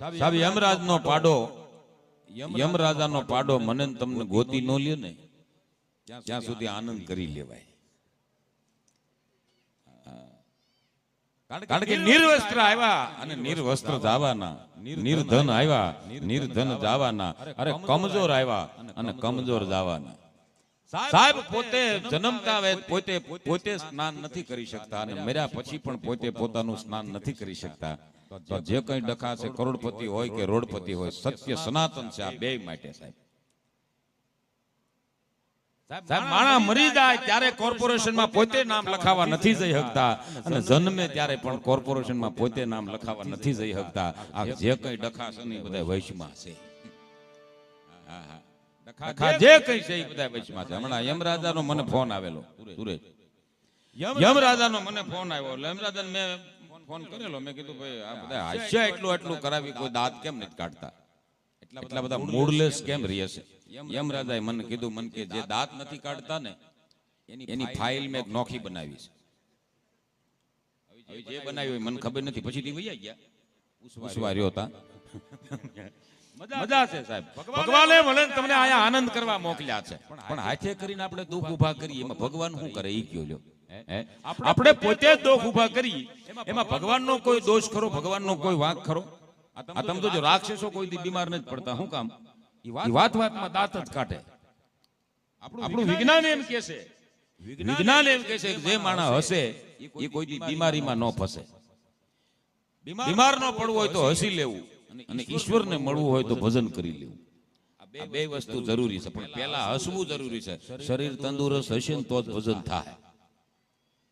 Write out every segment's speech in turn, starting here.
સાહેબ યમરાજ નો પાડો યમરાજા નો પાડો મને તમને ગોતી નો લ્યો ને. ત્યાં સુધી આનંદ કરી લેવાય. કારણ કે નિર્વસ્ત્ર આવ્યા અને નિર્વસ્ત્ર જવાના. નિર્ધન આવ્યા નિર્ધન જવાના. અરે કમજોર આવ્યા. અને કમજોર જવાના. સાહેબ પોતે જન્મતા આવે પોતે પોતે સ્નાન નથી કરી શકતા અને મર્યા પછી પણ પોતે પોતાનું સ્નાન નથી કરી શકતા. તો જે કઈ ડખા છે કરોડપતિ હોય કે રોડપતિ હોય સત્ય સનાતન છે આ બે માટે સાહેબ. સાહેબ માણા મરી જાય ત્યારે કોર્પોરેશનમાં પોતે નામ લખાવા નથી જઈ શકતા. અને જન્મે ત્યારે પણ કોર્પોરેશનમાં પોતે નામ લખાવા નથી જઈ શકતા. આ જે કઈ ડખા છે ને બધા વૈશમાં છે. ડખા જે કઈ છે એ બધા વૈશમાં છે. હમણાં યમરાજાનો મને ફોન આવેલો. સુરેશ યમરાજાનો મને ફોન આવ્યો. એટલે યમરાજાને મેં ફોન કરેલો મેં કીધું ભાઈ આ બધા હાસ્ય એટલું એટલું કરાવી કોઈ દાંત કેમ નથી કાઢતા? એટલા બધા મૂડલેસ કેમ રહે છે? યમરાજાએ મને કીધું મને કે જે દાંત નથી કાઢતા ને એની ફાઇલ મેં એક નોખી બનાવી છે. જે બનાવી હોય મને ખબર નથી. પછી વૈયા ગયા. ઉસવા રહ્યો હતા. મજા છે સાહેબ. ભગવાને ભલે તમને આયા આનંદ કરવા મોકલ્યા છે. પણ હાથે કરીને આપણે દુઃખ ઊભા કરીએ. એમાં ભગવાન શું કરે? એ કયો લ્યો? આપણે પોતે જ દુઃખ ઊભા કરી એમાં ભગવાનનો કોઈ દોષ ખરો? ભગવાનનો કોઈ વાંક ખરો? આ તમે તો જો રાક્ષસો કોઈ બીમાર નથી પડતા. શું કામ? એ વાત વાતમાં દાંત જ કાઢે. આપણું વિજ્ઞાન એમ કે છે. વિજ્ઞાન એમ કે છે જે માણસ હશે એ કોઈ બીમારીમાં ન ફસે. બીમાર ન પડવું હોય તો હસી લેવું. અને ઈશ્વરને મળવું હોય તો ભજન કરી લેવું. આ બે વસ્તુ જરૂરી છે. પણ પહેલા હસવું જરૂરી છે. શરીર તંદુરસ્ત હશે ને તો જ ભજન થાય.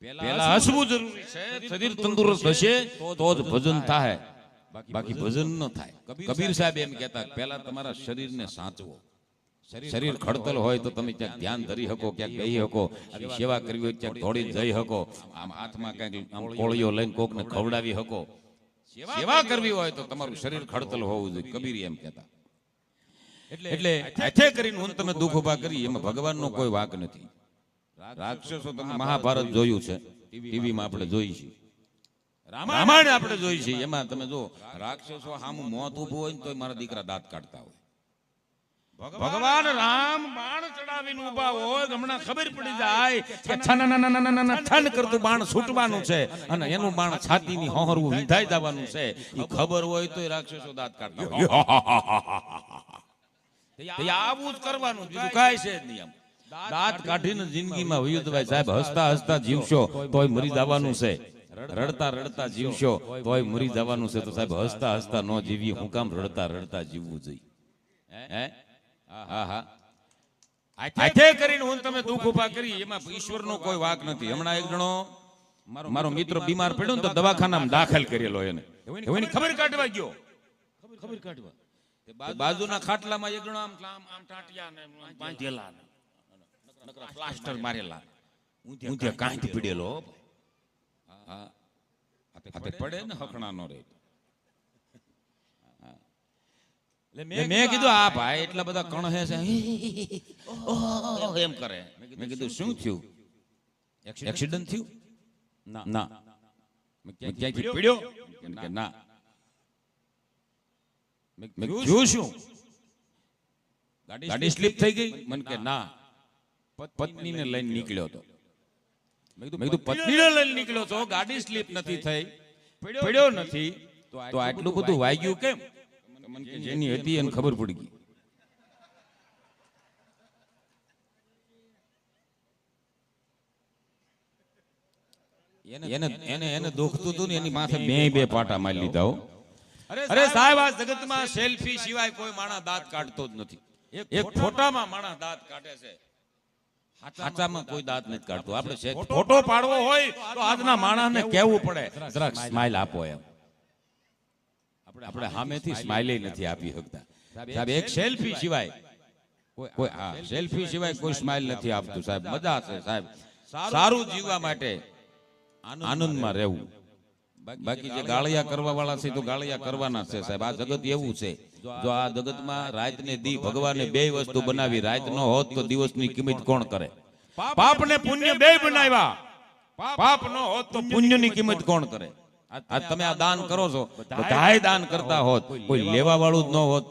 પહેલા હસવું જરૂરી છે શરીર તંદુરસ્ત હશે તો જ ભજન થાય. બાકી ભજન ન થાય. કબીર સાહેબ એમ કહેતા પહેલા તમારા શરીરને સાચવો. શરીર ખડતલ હોય તો તમે ક્યાંક ધ્યાન ધરી શકો ક્યાંક ગઈ શકો. સેવા કરવી હોય ક્યાંક દોડી જઈ શકો. આમ હાથમાં ક્યાંક આમ કોળીઓ લઈને કોકને ખવડાવી શકો. સેવા કરવી હોય તો તમારું શરીર ખડતલ હોવું જોઈએ. કબીર એમ કહેતા. એટલે એટલે કરીને હું તમે દુઃખ ઊભા કરી એમાં ભગવાનનો કોઈ વાક નથી રાક્ષસો તમે મહાભારત જોયું છે. ટીવીમાં આપણે જોઈ છીએ. રામાયણ આપણે જોઈ છીએ. એમાં તમે જો રાક્ષસો સામું મોત ઊભું હોય ને તો મારા દીકરા દાંત કાઢતા હોય. ભગવાન રામ બાણ ચડાવીને ઊભા હોય હમણાં ખબર પડી જાય કે છન કરતું બાણ છૂટવાનું છે અને એનું બાણ છાતીની હોહરવું વિધાઈ જવાનું છે. એ ખબર હોય તોય રાક્ષસો દાંત કાઢતા હોય. આવું જ કરવાનું. બીજું કાંઈ છે જ નહીં. દાંત કાઢીને જિંદગીમાં વયું જવાય સાહેબ હસતા હસતા જીવશો તોય મરી જવાનું છે. રડતા રડતા જીવશો તોય મરી જવાનું છે તો સાહેબ હસતા હસતા ન જીવીએ. હું કામ રડતા રડતા જીવવું જોઈએ. હે? હા? હા હાથે કરીને હું તમે દુઃખ ઊભા કરી એમાં ઈશ્વરનો કોઈ વાક નથી. હમણાં એક જણો મારો મિત્ર બીમાર પડ્યો ને તો દવાખાનામાં દાખલ કરેલો એને. એની ખબર કાઢવા ગયો. ખબર કાઢવા. બાજુના ખાટલામાં એક જણો આમ આમ ટાંટિયા ને બાંધેલા નકરા પ્લાસ્ટર મારેલા ઊંધે કાંઈ પીડેલો હાથે પડે ને હકણા નો રે મેં કીધું આ ભાઈ એટલા બધા કણહે છે એમ કરે મેં કીધું શું થયું એક્સિડન્ટ થયું ના ના મેં ક્યાંયથી પીડ્યો કે ના મેં મેં જોયું શું ગાડી સ્લીપ થઈ ગઈ મને કે ના પત્નીને લઈને નીકળ્યો હતો. મેં કીધું પત્નીને લઈને નીકળ્યો છો ગાડી સ્લીપ નથી થઈ. પડ્યો નથી. તો આટલું બધું વાગ્યું કેમ? જેની હતી એને ખબર પડી ગઈ. એને એને એને દુખતું હતું ને એની માથે બે બે પાટા મારી લીધા હો. અરે સાહેબ આ જગતમાં સેલ્ફી સિવાય કોઈ માણસ દાંત કાઢતો જ નથી. એક ફોટામાં માણસ દાંત કાઢે છે. સાચામાં કોઈ દાંત નથી કાઢતો. આપણે ફોટો પાડવો હોય તો આજના માણસને કહેવું પડે? જરાક સ્માઇલ આપો એમ. આપણે આપણે સામેથી સ્માઇલ નથી આપી શકતા. સાહેબ એક સેલ્ફી સિવાય કોઈ હા સેલ્ફી સિવાય કોઈ સ્માઇલ નથી આપતું. સાહેબ મજા છે સાહેબ. સારું જીવવા માટે આનંદમાં રહેવું. બાકી જે ગાળિયા કરવા વાળા છે તો ગાળિયા કરવાના છે. સાહેબ. આ જગત એવું છે. જો આ જગતમાં રાત ને દી ભગવાને બે વસ્તુ બનાવી રાત નો હોત તો દિવસની કિંમત કોણ કરે? પાપ ને પુણ્ય બે બનાવ્યા. પાપ નો હોત તો પુણ્યની કિંમત કોણ કરે? આ તમે આ દાન કરો છો બધાય દાન કરતા હોત કોઈ લેવા વાળું જ ન હોત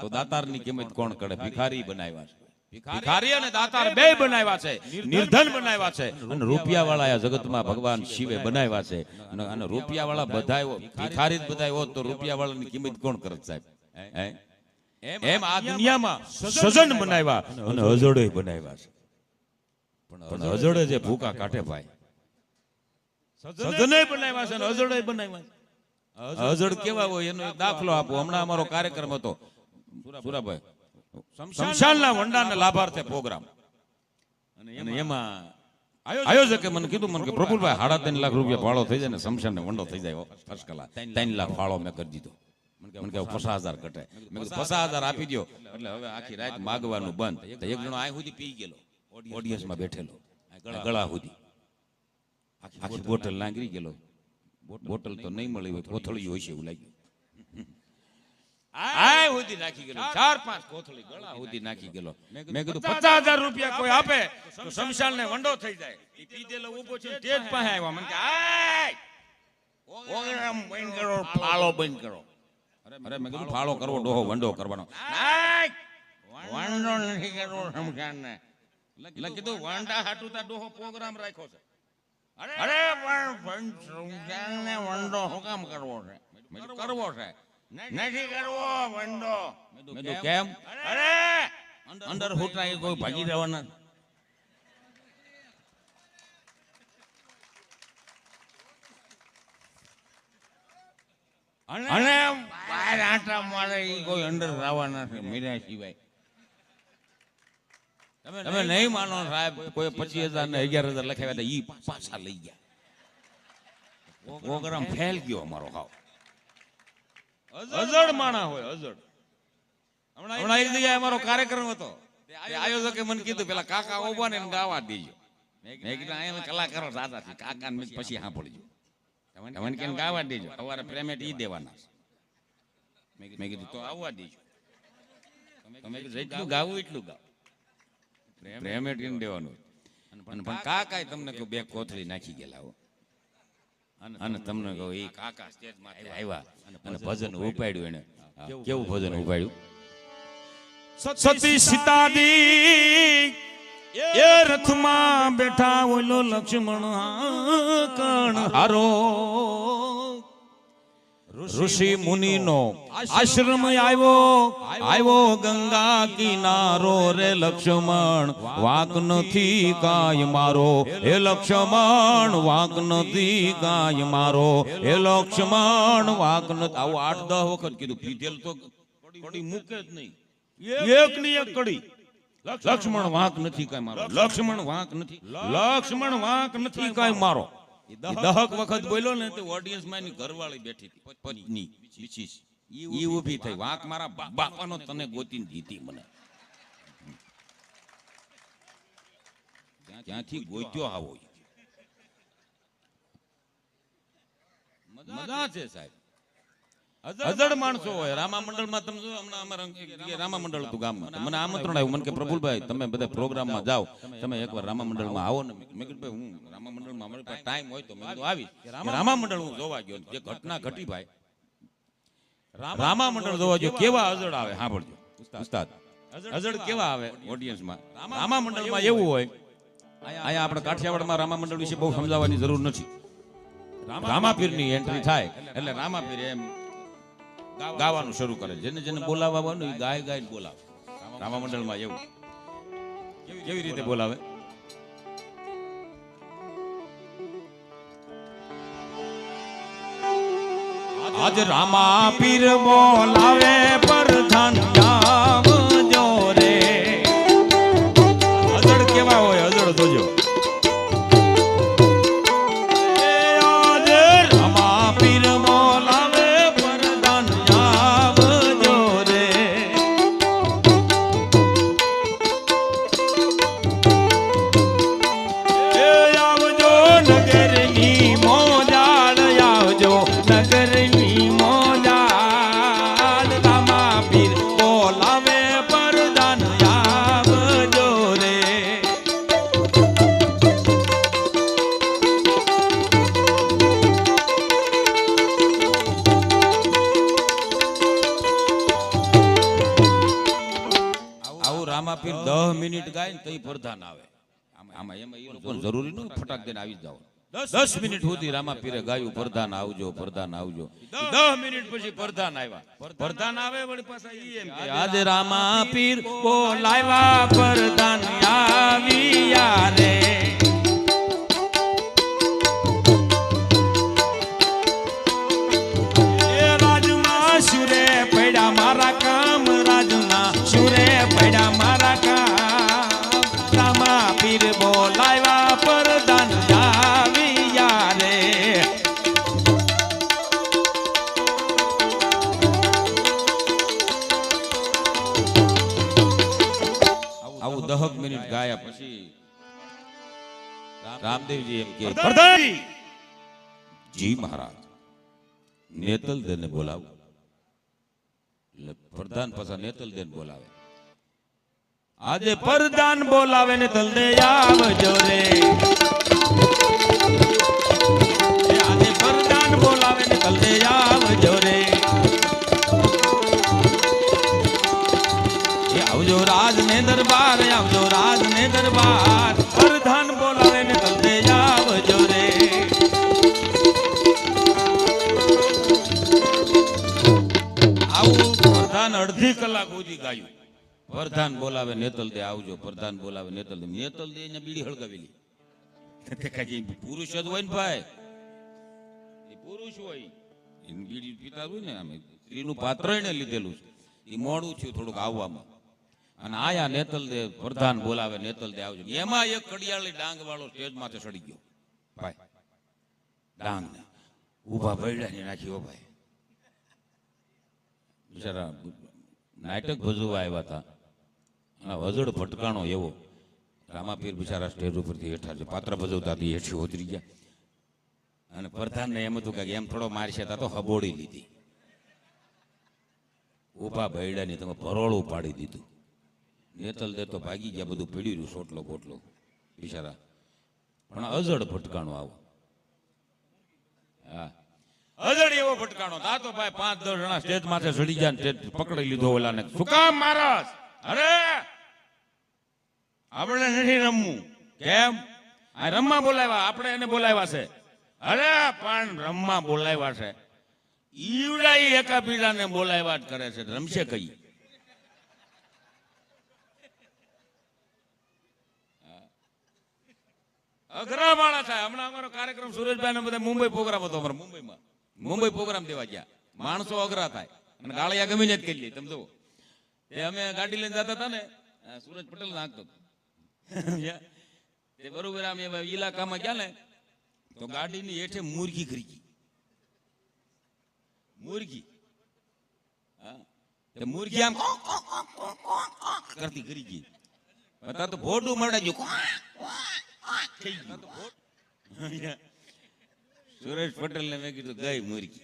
તો દાતારની કિંમત કોણ કરે? ભિખારી બનાવ્યા છે. ભિખારી અને દાતાર બે બનાવ્યા છે. નિર્ધન બનાવ્યા છે. અને રૂપિયા વાળા આ જગતમાં ભગવાન શિવે બનાવ્યા છે. અને રૂપિયા વાળા હોત ભિખારી જ બધાય હોત તો રૂપિયા વાળાની કિંમત કોણ કરે સાહેબ? એમ આ દુનિયામાં સજન બનાવ્યા. અને હજોડે બનાવ્યા છે. પણ અજોડે જે ભૂકા કાઢે ભાઈ. સજને બનાવ્યા છે અને હજોડે બનાવ્યા છે. હજડ કેવા હોય એનો દાખલો આપો. હમણાં અમારો કાર્યક્રમ હતો. સુરાભાઈ શમશાનના વંડાના લાભાર્થે પ્રોગ્રામ. અને એમાં આયોજકે મને કીધું મને કે પ્રફુલભાઈ સાડા ત્રણ લાખ રૂપિયા ફાળો થઈ જાય ને શમશાનને વંડો થઈ જાય ફર્સ્ટ ક્લાસ ત્રણ લાખ ફાળો મેં કરી દીધો. મને કે પચાસ હજાર ઘટે. મેં કીધું પચાસ હજાર આપી દો એટલે હવે આખી રાત માગવાનું બંધ. એક જણો આ સુધી પી ગયેલો. ઓડિયન્સમાં બેઠેલો. ગળા સુધી. આખી બોટલ નાંગરી ગયેલો. બોટલ તો નહીં મળી હોય કોથળી હોય. છે એવું લાગ્યું. આય સુધી નાખી ગયેલો. ચાર પાંચ કોથળી ગળા સુધી નાખી ગયેલો. મેં કીધું પચાસ હજાર રૂપિયા કોઈ આપે? તો શમશાન ને વંડો થઈ જાય. ઈ પીધેલો ઊભો છે તે જ પાસે આવ્યો. મને કે આય! પ્રોગ્રામ બંધ કરો ફાળો બંધ કરો અરે મેં કીધું ફાળો કરવો ડોહો વંડો કરવાનો. વંડો નથી કરવો શમશાન ને એટલે કીધું વંડા હાટુ તા ડોહો પ્રોગ્રામ રાખ્યો છે. અરે પણ શમશાનને વંડો શું કામ કરવો છે? કરવો. છે. નથી કરવો વંડો. મેં કેમ? અરે! અંદર હુટા એ કોઈ ભાગી રહેવાના અને બહાર આંટા મારે એ કોઈ અંદર રહેવાના છે મીરા સિવાય. તમે નહીં માનો સાહેબ કોઈ પચીસ હજાર ને અગિયાર હજાર લખાવ્યા હતા એ પાછા લઈ ગયા. પ્રોગ્રામ ફેલ ગયો અમારો હાવ. અજડ માણા હોય અજડ હમણાં એક જગ્યાએ અમારો કાર્યક્રમ હતો. આયોજકે મને કીધું પેલા કાકા ઓબા ને ગાવા દેજો. મેં કીધું અહીંયા કલાકારો જાતા છે કાકા ને પછી સાંભળજો મને કેમ ગાવા દેજો? સવારે પેમેન્ટ ઈ દેવાના મેં કીધું- મેં કીધું તો આવવા દેજો. તમે કીધું જેટલું ગાવું એટલું ગાવ. પેમેન્ટ કેમ દેવાનું. અને પણ કાકાએ તમને કહું બે કોથળી નાખી ગયેલા હો. અને તમને કહું એ કાકા સ્ટેજમાંથી આવ્યા. અને ભજન ઉપાડ્યું. એને. કેવું ભજન ઉપાડ્યું? સતી સીતાજી. એ રથમાં બેઠા ઓલો લક્ષ્મણ કણ હારો. ઋષિ મુનિનો આશ્રમ આવ્યો. આવ્યો ગંગા કિનારો રે લક્ષ્મણ. વાક નથી કાય મારો. હે લક્ષ્મણ, વાક નથી કાય મારો. હે લક્ષ્મણ, વાક નથી આવું આઠ દહ વખત કીધું. પીધેલ તો કડી મૂકે જ નહીં. એક ની એક કડી. લક્ષ્મણ વાંક નથી કાંઈ મારો. લક્ષ્મણ વાંક નથી. લક્ષ્મણ વાંક નથી કાંઈ મારો. દહક વખત બોલ્યો ને તે ઓડિયન્સમાં એની ઘરવાળી બેઠી હતી. પત્ની મિસિસ. ઈ ઊભી થઈ. વાંક મારા બાપાનો તને ગોતીને દીધી મને. ત્યાંથી ગોત્યો આવો. મજા છે સાહેબ. અજડ માણસો હોય. રામા મંડળમાં તમે જો હમણાં અમારા રામા મંડળ હતું ગામમાં. મને આમંત્રણ આવ્યું. મને કે પ્રફુલભાઈ તમે બધા પ્રોગ્રામમાં જાઓ. તમે એકવાર રામા મંડળમાં આવો ને. મેં કીધું ભાઈ હું રામા મંડળમાં અમારી પાસે ટાઈમ હોય તો મેં આવી રામા મંડળ હું જોવા ગયો જે ઘટના ઘટી ભાઈ. રામા મંડળ જોવા ગયો. કેવા અજડ આવે? સાંભળજો ઉસ્તાદ. અજડ કેવા આવે ઓડિયન્સમાં રામા મંડળમાં એવું હોય. અહીંયા આપણે કાઠિયાવાડમાં રામા મંડળ વિશે બહુ સમજાવવાની જરૂર નથી. રામાપીરની એન્ટ્રી થાય. એટલે રામાપીર એમ ગાવાનું શરૂ કરે. જેને જેને બોલાવવાનું એ ગાય ગાય બોલાવે. રામા મંડળમાં એવું. કેવી રીતે બોલાવે? આજ રામા પીર બોલાવે પર આવજો આવી જાઓ દસ મિનિટ સુધી રામા પીરે ગાયું પ્રધાન આવજો પ્રધાન આવજો. દસ મિનિટ પછી પ્રધાન આવ્યા. પ્રધાન આવે વળી પાછા ઈ એમ આજે રામાપીર બોલાવ્યા પ્રધાન આવી રે રામદેવજી એમ કે જી મહારાજ નેતલ દેને બોલાવો. એટલે પ્રધાન પાછા નેતલ દેન બોલાવે. આજે પ્રધાન બોલાવે ને તલદે આવજો રે. આજે પ્રધાન બોલાવે ને તલદે આવજો રે. આવજો રાજ ને દરબાર આવજો રાજ ને દરબાર. પ્રધાન બોલાવે પ્રધાન બોલાવે નેતલ દે, આવજો, પ્રધાન બોલાવે નેતલ દે. નેતલ દે ને બીડી હળગાવેલી. પુરુષ જ હોય ને ભાઈ. પુરુષ હોય. એની બીડી પીતા હોય ને અમે સ્ત્રીનું પાત્ર એને લીધેલું છે. એ મોડું થયું થોડુંક આવવામાં. અને આયા નેતલ દે, પ્રધાન બોલાવે, નેતલ દે, આવજો. એમાં એક કડિયાળી ડાંગ વાળો સ્ટેજ માથે સડી ગયો. ભાઈ ડાંગ ને ઊભા ભૈડા ને નાખી ઓ ભાઈ. બિચારા નાટક ભજવા આવ્યા હતા. અને વજડ ભટકાણો એવો. રામાપીર બિચારા સ્ટેજ ઉપરથી હેઠા છે. પાત્ર ભજવતા હતી હેઠી ઉતરી ગયા. અને પ્રધાનને એમ હતું કે એમ થોડો મારશે તા તો હબોડી લીધી. ઊભા ભૈડાની તમે ભરોળું પાડી દીધું. નેતલ દે તો ભાગી ગયા, બધું પીડી રહ્યું, સોટલો બોટલો બિચારા. પણ અજડ ભટકાણો આવો. હા. અજડ એવો ભટકાણો. આ તો ભાઈ પાંચ દસ જણા સ્ટેજ માથે ચડી ગયા સ્ટેજ પકડી લીધો ઓલાને. શું કામ મારસ? અરે! આપણે નથી રમવું. કેમ? આ રમવા બોલાવ્યા, આપણે એને બોલાવ્યા છે. અરે, પણ રમવા બોલાવ્યા છે. ઈવડા એકાબીજાને બોલાવ્યા જ કરે છે. રમશે કઈ? અઘરા માણસ થાય. હમણાં અમારો કાર્યક્રમ સુરેશભાઈ ને બધા મુંબઈ પ્રોગ્રામ હતો અમારો, મુંબઈમાં. મુંબઈ પ્રોગ્રામ દેવા ગયા. માણસો અઘરા થાય. અને ગાળિયા ગમે જ કરી લે. તમે જુઓ. તે અમે ગાડી લઈને જતા હતા ને સુરજ પટેલ નાખતો હતો. તે બરોબર આમ એવા ઇલાકામાં ગયા ને, તો ગાડીની હેઠે મુરગી કરી ગઈ. મુરગી હા મુરગી આમ કરતી કરી ગઈ. અત્યારે તો ભોડું મળે જો સુરેશ પટેલ ને મેં કીધું, ગઈ મુરગી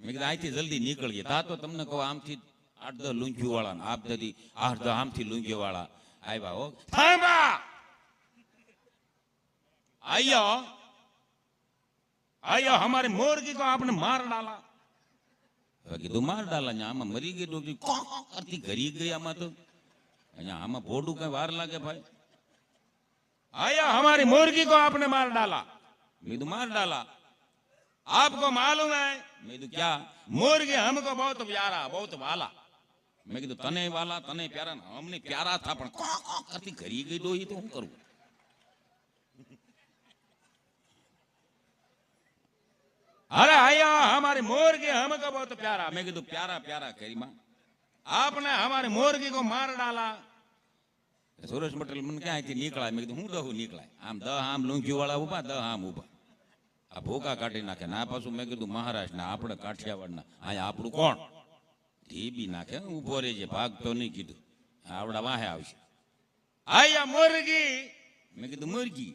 મેં કીધું અહીંથી જલ્દી નીકળીએ તા તો તમને કહો, આમથી આઠ દસ લુંખ્યું વાળા આપ દદી આઠ દસ આમથી લુંખ્યો વાળા આવ્યા હો થાંભા આયો આયો હમારે મુર્ગી को आपने मार डाला હવે કીધું માર ડાલા ને આમાં મરી ગઈ ડોકી કોક કોક કરતી ઘરી ગઈ આમાં તો અહીંયા આમાં ભોડું કઈ વાર લાગે ભાઈ आया हमारी मुर्गी को आपने मार डाला मैं तो मार डाला आपको मालूम है मैं तो क्या मुर्गी हमको बहुत प्यारा बहुत वाला મેં કીધું, તને વાલા, તને પ્યારા અમને પ્યારા થા, પણ કરતી ઘરી ગઈ દો તો હું કરું? અરે આયા હમારે મોરગી હમ કબો તો પ્યારા. મેં કીધું, પ્યારા પ્યારા કરીમાં. આપને હમારે મોરગી કો માર ડાલા. સુરેશ પટેલ મને ક્યાંથી નીકળાય? મેં કીધું, હું દહું નીકળાય. આમ દહ આમ લૂંઘી વાળા ઊભા દહ આમ ઊભા આ ભૂકા કાઢી નાખે. ના, પાછું મેં કીધું મહારાષ્ટ્રના આપણે કાઠિયાવાડ કાઠિયાવાડના, અહીંયા આપણું કોણ? ઢીબી નાખે. ઊભો રહેજે, ભાગ તો નહીં કીધું. આવડા વાહે આવશે. આયા મોરગી. મેં કીધું, મોરગી.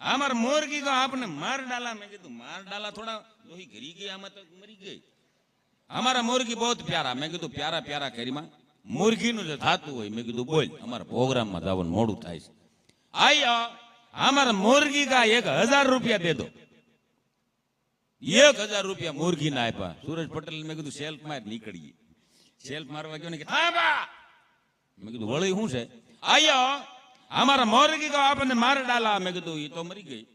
અમાર મોરગી તો આપને માર ડાલા. મેં કીધું, માર ડાલા થોડા લોહી ઘરી ગઈ, આમાં તો મરી ગઈ. અમારા મોરગી બહુ પ્યારા. મેં કીધું, પ્યારા પ્યારા કરીમાં. મુરગીનું જે થાતું હોય, મેં કીધું, બોલ. અમારા પ્રોગ્રામમાં જવાનું મોડું થાય છે. આયા અમારા મોરગી કા એક હજાર રૂપિયા દે દો. એક હજાર રૂપિયા મુરગી ના આપ્યા સુરેશ પટેલ મેં કીધું સેલ્ફ માર નીકળીએ સેલ્ફ મારવા ગયો ને કે હા બા મેં કીધું વળી શું છે આયો અમારા મોરગી કહો આપણને માર ડાલા મેં કીધું એ તો મરી ગઈ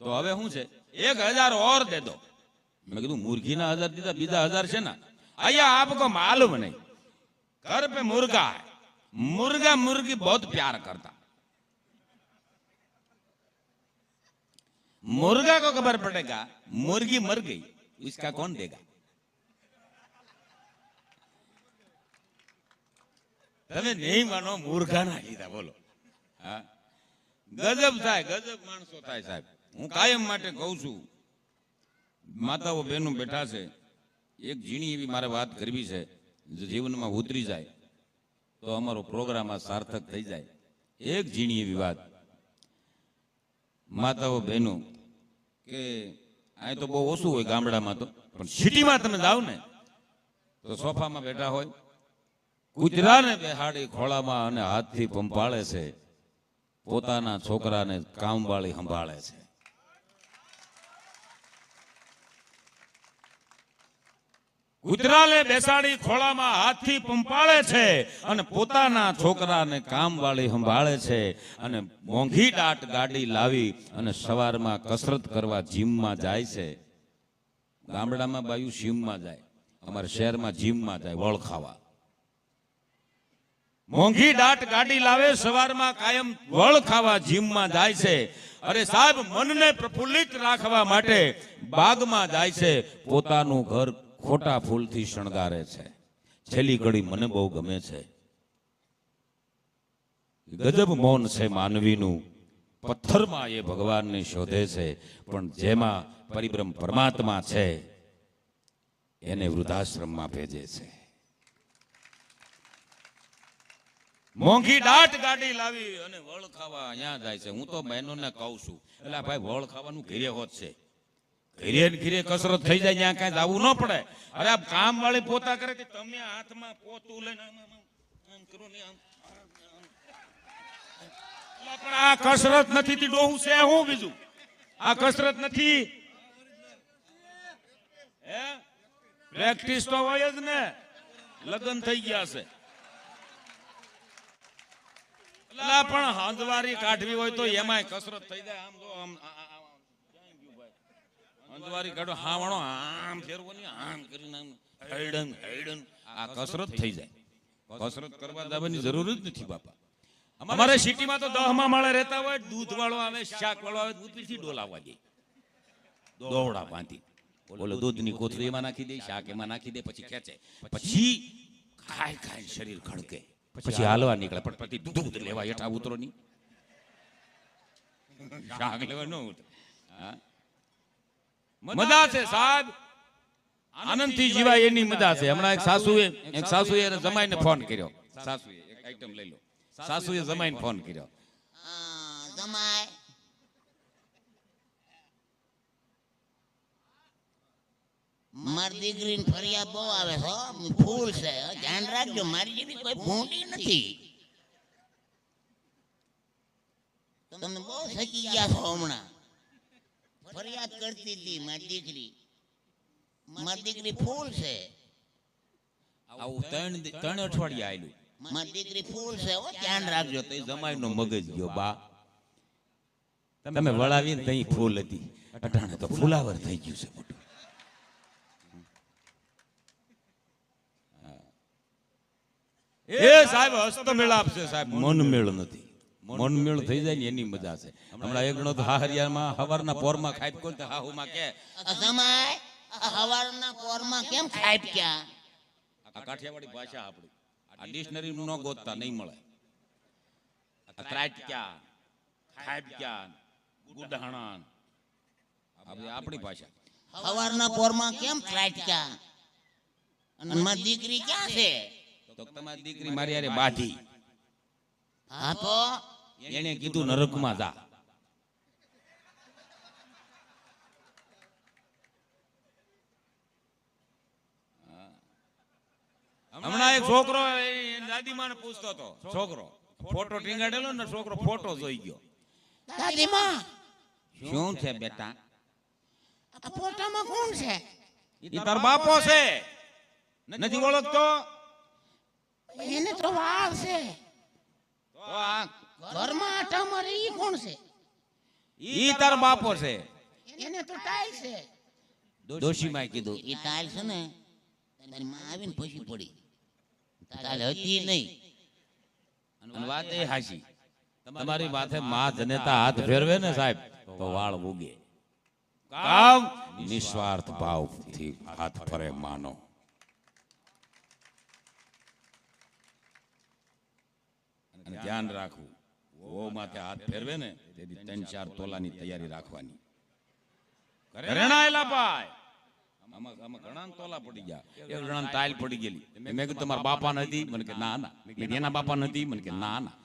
તો હવે શું છે એક હજાર ઓર દે દો મેં કીધું મુર્ગીના હજાર દીધા બીજા હજાર છે ને અહીંયા આપકો માલુમ નહીં घर पे मुर्गा है मुर्गा मुर्गी बहुत प्यार करता मुर्गा को खबर पड़ेगा मुर्गी मर गई इसका कौन देगा તમે નહીં માનો મૂર્ખાના કીધા બોલો હા ગજબ થાય ગજબ માણસો થાય સાહેબ હું કાયમ માટે કહું છું માતાઓ બહેનો બેઠા છે એક ઝીણી એવી મારે વાત કરવી છે જો જીવનમાં ઉતરી જાય તો અમારો પ્રોગ્રામ આ સાર્થક થઈ જાય એક ઝીણી એવી વાત માતાઓ બહેનો કે અહીં તો બહુ ઓછું હોય ગામડામાં તો. પણ સિટીમાં તમે જાઓ ને, તો સોફામાં બેઠા હોય. કૂતરાને બેહાડી ખોળામાં અને હાથથી પંપાળે છે. પોતાના છોકરાને કામવાળી સંભાળે છે. કૂતરાને બેસાડી ખોળામાં હાથથી પંપાળે છે અને પોતાના છોકરાને કામવાળી સંભાળે છે અને મોંઘી દાટ ગાડી લાવી અને સવારમાં કસરત કરવા જીમમાં જાય છે. ગામડામાં બાયું જીમમાં જાય, અમારા શહેરમાં જીમમાં જાય, વળ ખાવા. મોંઘી દાટ ગાડી લાવે, સવારમાં કાયમ વળ ખાવા જીમમાં જાય છે. અરે સાહેબ, મનને પ્રફુલ્લિત રાખવા માટે બાગમાં જાય છે. પોતાનું ઘર ખોટા ફૂલથી શણગારે છે. છેલ્લી ઘડી મને બહુ ગમે છે. ગજબ મૌન છે માનવીનું. પથ્થરમાં એ ભગવાનને શોધે છે, પણ જેમાં પરિબ્રહ્મ પરમાત્મા છે, એને વૃદ્ધાશ્રમમાં ભેજે છે. મોંઘી દાટ ગાડી લાવી અને વળ ખાવા અહીંયા જાય છે. હું તો બહેનોને કહું છું એટલે ભાઈ, વળ ખાવાનું ઘેરે હોત છે. ઘીરે ઘીરે કસરત થઈ જાય ત્યાં કાંઈ જવું ન પડે. અરે આ કામ વાળી પોતા કરે કે તમે હાથમાં પોતું લઈને આમ, કરો ને આમ. પણ આ કસરત નથી તી ડોહું છે હું બીજું? આ કસરત નથી. હે? પ્રેક્ટિસ તો હોય જ ને. લગ્ન થઈ ગયા છે. પણ હંજવારી કાઢવી હોય તો એમાંય કસરત થઈ જાય. આમ જો આમ આ- આ- આ- ક્યાંય ગયું ભાઈ? હંજવારી કાઢો. હા વણો આમ ફેરવો ને આમ કરીને આમ હેડન હેડન. આ કસરત થઈ જાય. કસરત કરવા જવાની જરૂર જ નથી બાપા. અમારે સિટીમાં તો દહમાં માળે રહેતા હોય દૂધ વાળો આવે શાક વાળો આવે ઉપરથી ડોલાવા જાય દોવડા બાંધી. બોલો દૂધની કોથળી એમાં નાખી દે, શાક એમાં નાખી દે, પછી ખેંચે. પછી ખાય ખાય શરીર ખડકે. પછી હાલવા નીકળે, પણ પછી દૂધ લેવા હેઠા ઉતરો નહીં. શાક લેવા ન ઉતરે. હા? મજા છે સાહેબ. આનંદથી જીવાય એની મજા છે. હમણાં એક સાસુએ એક સાસુએ એને જમાઈને ફોન કર્યો. સાસુએ એક આઈટમ લઈ લો. સાસુએ જમાઈને ફોન કર્યો. જમાય. મારી દીકરીને ફરિયાદ બહુ આવે હો. ફૂલ છે. ધ્યાન રાખજો, મારી જેવી કોઈ ભૂંડી નથી. તમે બહુ થકી ગયા છો હમણાં. ફરિયાદ કરતી હતી મારી દીકરી. મારી દીકરી ફૂલ છે. આવું ત્રણ ત્રણ અઠવાડિયા આયલું. મારી દીકરી ફૂલ છે હો ધ્યાન રાખજો. તો જમાઈનો મગજ ગયો બા. તમે વળાવીને તઈ ફૂલ હતી. અટાણે તો ફુલાવર થઈ ગયું છે મોટું. એ સાહેબ હસ્તમેળાપ આપશે સાહેબ. મન મેળ નથી. મન મેળ થઈ જાય ને એની મજા છે. હમણાં એક ગણો તો હાહરિયામાં હવારના પોરમાં ખાઈ કોણ તો હાહુમાં કે? જમાય હવારના પોરમાં કેમ ખાઈપ્યા આ કાઠિયાવાડી ભાષા આપણી. આ ડિક્શનરી ન ગોતતા નહીં મળે. આ ક્રાટક્યા ખાબક્યા ગુડાણા આ બધી આપણી ભાષા. હવારના પોરમાં કેમ ત્રાટક્યા? અને મારી દીકરી ક્યાં છે? તો તમારી દીકરી મારી યારે બાધી. હા તો? એને કીધું નરકમાં જા. હમણાં એક છોકરો દાદીમાને પૂછતો હતો છોકરો ફોટો ટીંગાડેલો ને છોકરો ફોટો જોઈ ગયો. દાદીમાં! શું છે બેટા? આ ફોટામાં કોણ છે? ઈ તાર બાપો છે. નથી ઓળખતો? એને તો વાળ છે. તો આ ઘરમાં આટા મારે ઈ કોણ છે? ઈ તાર બાપો છે. એને તો ટાઈલ છે. ડોશીમાએ કીધું. ઈ ટાઈલ છે ને તારી માં આવીને પછી પડી. ટાઈલ હતી નહીં. અને વાત એ હાચી. તમારી માથે માં જનેતા હાથ ફેરવે ને સાહેબ તો વાળ ઉગે. કામ નિસ્વાર્થ ભાવથી હાથ ફરે માનો. અને ધ્યાન રાખવું. વો માથે હાથ ફેરવે ને તેથી ત્રણ ચાર તોલાની તૈયારી રાખવાની. ઘરેણાયેલા ભાઈ. આમાં આમાં ઘણા તોલા પડી ગયા. એક જણા ટાઈલ પડી ગયેલી. મેં કીધું તમારા બાપા નથી. મને કે ના ના. એના બાપા નથી. મને કે ના ના.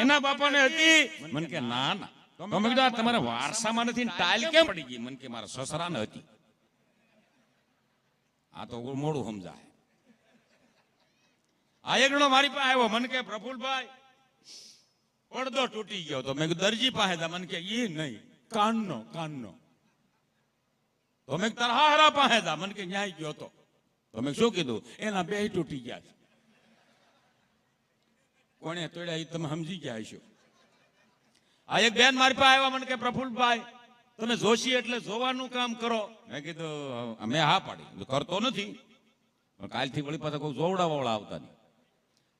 એના બાપાને હતી? મને કે ના ના. તો મેં કીધું આ તમારા વારસામાં નથી ટાઈલ કેમ પડી ગઈ? મને કે મારા સસરાને હતી. આ તો મોડું સમજાય. આ એક જણો મારી પાસે આવ્યો. મને કે પ્રફુલભાઈ પડદો તૂટી ગયો તો મેં દરજી પાસે મને કે, ઈ નહીં, કાનનો કાનનો. તો મેં તરહારા હારા પાસે મને કે, ન્યાય ગયો તો. તો મેં શું કીધું, એના બે તૂટી ગયા છે. કોણે તોડ્યા એ તમે સમજી ગયા છો આ એક બેન મારી પાસે આવ્યા, મને કે, પ્રફુલભાઈ, તમે જોશી એટલે જોવાનું કામ કરો. મેં કીધું અમે હા પાડી. કરતો નથી. કાલથી વળી પાછા કોઈ જોવડાવાળા આવતા નહીં.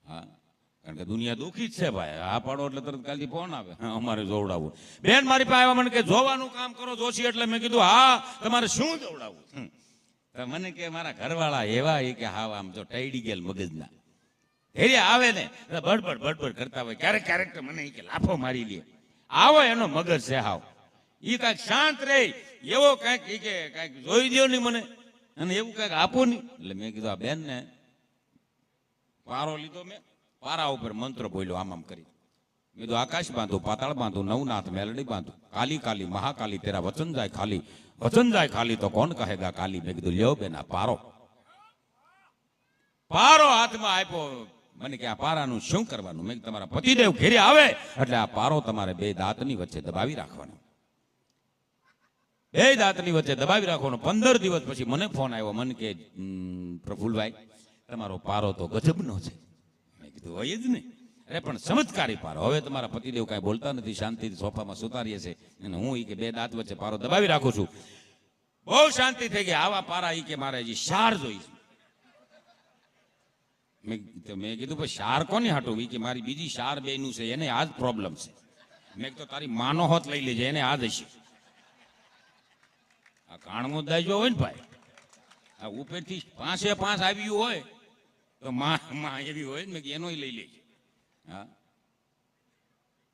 હા. કારણ કે દુનિયા દુઃખી જ છે ભાઈ. હા પાડો એટલે તરત કાલથી ફોન આવે. અમારે જોવડાવવું. બેન, મારી પાસે આવ્યા મને કે જોવાનું કામ કરો જોશી એટલે મેં કીધું, હા, તમારે શું જોવડાવવું? મને કે મારા ઘરવાળા એવા એ કે હા આમ જો ટાઈડી ગયેલ મગજના. હેરે આવે ને. બડબડ બડબડ કરતા હોય. ક્યારેક ક્યારેક તો મને કે લાફો મારી લે. આવો એનો મગજ છે હાવ. એ કાંઈક શાંત રહે. એવો કાંઈક એ કે કાંઈક જોઈ દ્યો નહીં મને. અને એવું કાંઈક આપો નહીં એટલે મેં કીધું, આ બેન ને પારો લીધો મેં. પારા ઉપર મંત્ર બોલ્યો આમ આમ કરી. મેં તો આકાશ બાંધું પાતાળ બાંધું નવનાથ મેલડી બાંધું. કાલી કાલી મહાકાલી તેરા વચન જાય ખાલી. વચન જાય ખાલી તો કોણ કહેગા કાલી? મેં કીધું લ્યો બેન પારો. પારો હાથમાં આપ્યો. મને કે આ પારાનું શું કરવાનું? મેં તમારા પતિદેવ ઘેરે આવે એટલે આ પારો તમારે બે દાંતની વચ્ચે દબાવી રાખવાનો. બે દાંતની વચ્ચે દબાવી રાખવાનો. પંદર દિવસ પછી મને ફોન આવ્યો. મને કે "હમ, પ્રફુલભાઈ તમારો પારો તો ગજબનો છે. હોય જ ને. અરે, પણ ચમત્કારી પારો. હવે તમારા પતિદેવ કાંઈ બોલતા નથી, શાંતિથી સોફામાં સુતારીએ છે. અને હું એ કે બે દાંત વચ્ચે પારો દબાવી રાખું છું. બહુ શાંતિ થઈ ગઈ. આવા પારા એ કે મારે હજી શાર જોઈ મેં કીધું- ભાઈ, શાર કોની હાટું? એ કે, મારી બીજી શાર બેનું છે, એને આ જ પ્રોબ્લેમ છે. મેં તો તારી માનો હોત લઈ લેજે, એને આ જ હશે. આ કાણમો દાજો હોય ને ભાઈ, આ ઉપરથી પાંચે પાંચ આવ્યું હોય માં માં એવી હોય ને એનોય લઈ લેજે. હા.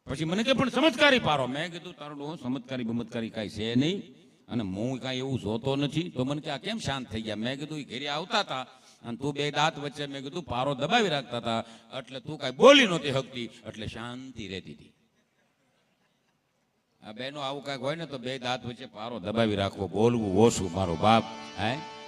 પછી મને કે, પણ ચમત્કારી પારો. મેં કીધું, તારો ડોહો ચમત્કારી બમત્કારી કાંઈ છે નહીં. અને હું કાંઈ એવું જોતો નથી. તો મને કે, આ કેમ શાંત થઈ ગયા? મેં કીધું એ ઘેરે આવતા હતા. અને તું બે દાંત વચ્ચે મેં કીધું, પારો દબાવી રાખતા હતા. એટલે તું કાંઈ બોલી નહોતી હકતી, એટલે શાંતિ રહેતી હતી. આ બેનો આવું કાંઈક હોય ને તો બે દાંત વચ્ચે પારો દબાવી રાખવો, બોલવું, ઓછું મારો બાપ, હે?